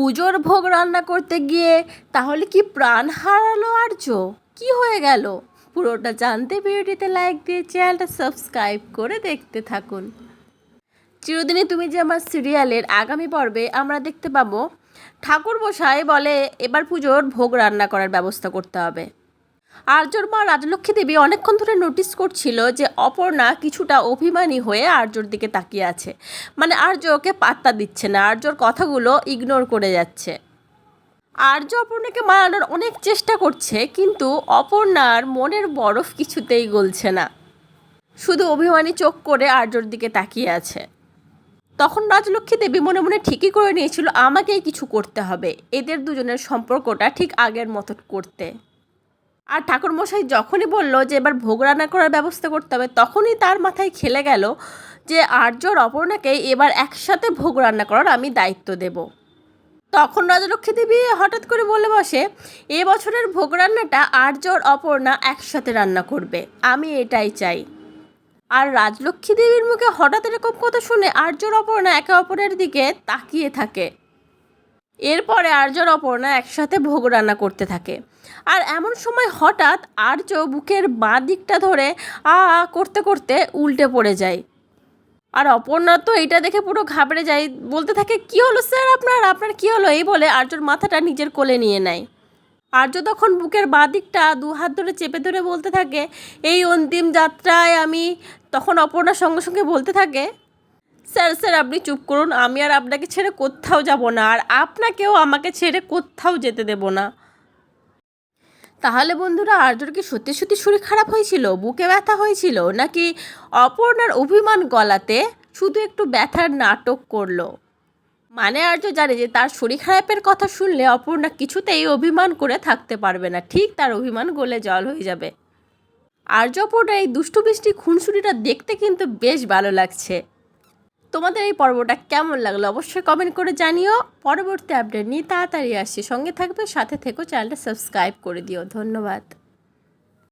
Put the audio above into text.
পুজোর ভোগ রান্না করতে গিয়ে তাহলে কি প্রাণ হারালো আর্য? কি হয়ে গেল? পুরোটা জানতে ভিডিওটিতে লাইক দিয়ে চ্যানেলটা সাবস্ক্রাইব করে দেখতে থাকুন। চিরদিনই তুমি যে আমার সিরিয়ালের আগামী পর্বে আমরা দেখতে পাবো ঠাকুর বসাই বলে এবার পুজোর ভোগ রান্না করার ব্যবস্থা করতে হবে। আর্যর মা রাজলক্ষ্মী দেবী অনেকক্ষণ ধরে নোটিস করছিল যে অপর্ণা কিছুটা অভিমানী হয়ে আর্যর দিকে তাকিয়ে আছে। মানে আর্য ওকে পাত্তা দিচ্ছে না, আর্যর কথাগুলো ইগনোর করে যাচ্ছে। আর্য অপর্ণাকে মানানোর অনেক চেষ্টা করছে, কিন্তু অপর্ণার মনের বরফ কিছুতেই গলছে না। শুধু অভিমানী চোখ করে আর্যর দিকে তাকিয়ে আছে। তখন রাজলক্ষ্মী দেবী মনে মনে ঠিকই করে নিয়েছিল, আমাকেই কিছু করতে হবে। এদের দুজনের সম্পর্কটা ঠিক আগের মতো করতে। আর ঠাকুরমশাই যখনই বলল যে এবার ভোগ রান্না করার ব্যবস্থা করতে হবে, তখনই তার মাথায় খেলে গেল যে আর্যর অপর্ণাকে এবার একসাথে ভোগ রান্না করার আমি দায়িত্ব দেব। তখন রাজলক্ষ্মী দেবী হঠাৎ করে বলে বসে, এ বছরের ভোগ রান্নাটা আর্যর অপর্ণা একসাথে রান্না করবে, আমি এটাই চাই। আর রাজলক্ষ্মী দেবীর মুখে হঠাৎ এরকম কথা শুনে আর্যর অপর্ণা একে অপরের দিকে তাকিয়ে থাকে। এরপরে আর্যর অপর্ণা একসাথে ভোগ রান্না করতে থাকে। আর এমন সময় হঠাৎ আর্য বুকের বাঁ দিকটা ধরে আ করতে করতে উল্টে পড়ে যায়। আর অপর্ণা তো এটা দেখে পুরো ঘাবড়ে যায়। বলতে থাকে, কি হলো স্যার আপনার? আপনার কি হলো? এই বলে আর্যর মাথাটা নিজের কোলে নিয়ে নেয়। আর্য তখন বুকের বাঁ দিকটা দু হাত ধরে চেপে ধরে বলতে থাকে, এই অন্তিম যাত্রায় আমি তখন অপর্ণার সঙ্গে সঙ্গে বলতে থাকে, স্যার স্যার, আপনি চুপ করুন। আমি আর আপনাকে ছেড়ে কোথাও যাব না। আর আপনাকেও আমাকে ছেড়ে কোথাও যেতে দেব না। তাহলে বন্ধুরা আর্যর কি সত্যি সত্যি শরীর খারাপ হয়েছিল? বুকে ব্যথা হয়েছিল? নাকি অপর্ণার অভিমান গলাতে শুধু একটু ব্যথার নাটক করল? মানে আর্য জানে যে তার শরীর খারাপের কথা শুনলে অপর্ণা কিছুতেই অভিমান করে থাকতে পারবে না। ঠিক তার অভিমান গলে জল হয়ে যাবে। আর্য অপর্ণা এই দুষ্টু বৃষ্টি খুনসুটিটা দেখতে কিন্তু বেশ ভালো লাগছে। তোমাদের এই পর্বটা কেমন লাগল অবশ্যই কমেন্ট করে জানিও। পরবর্তী আপডেট নিয়ে তাড়াতাড়ি আসছি। সঙ্গে থাকবে, সাথে থেকো চ্যানেলটা সাবস্ক্রাইব করে দিও। ধন্যবাদ।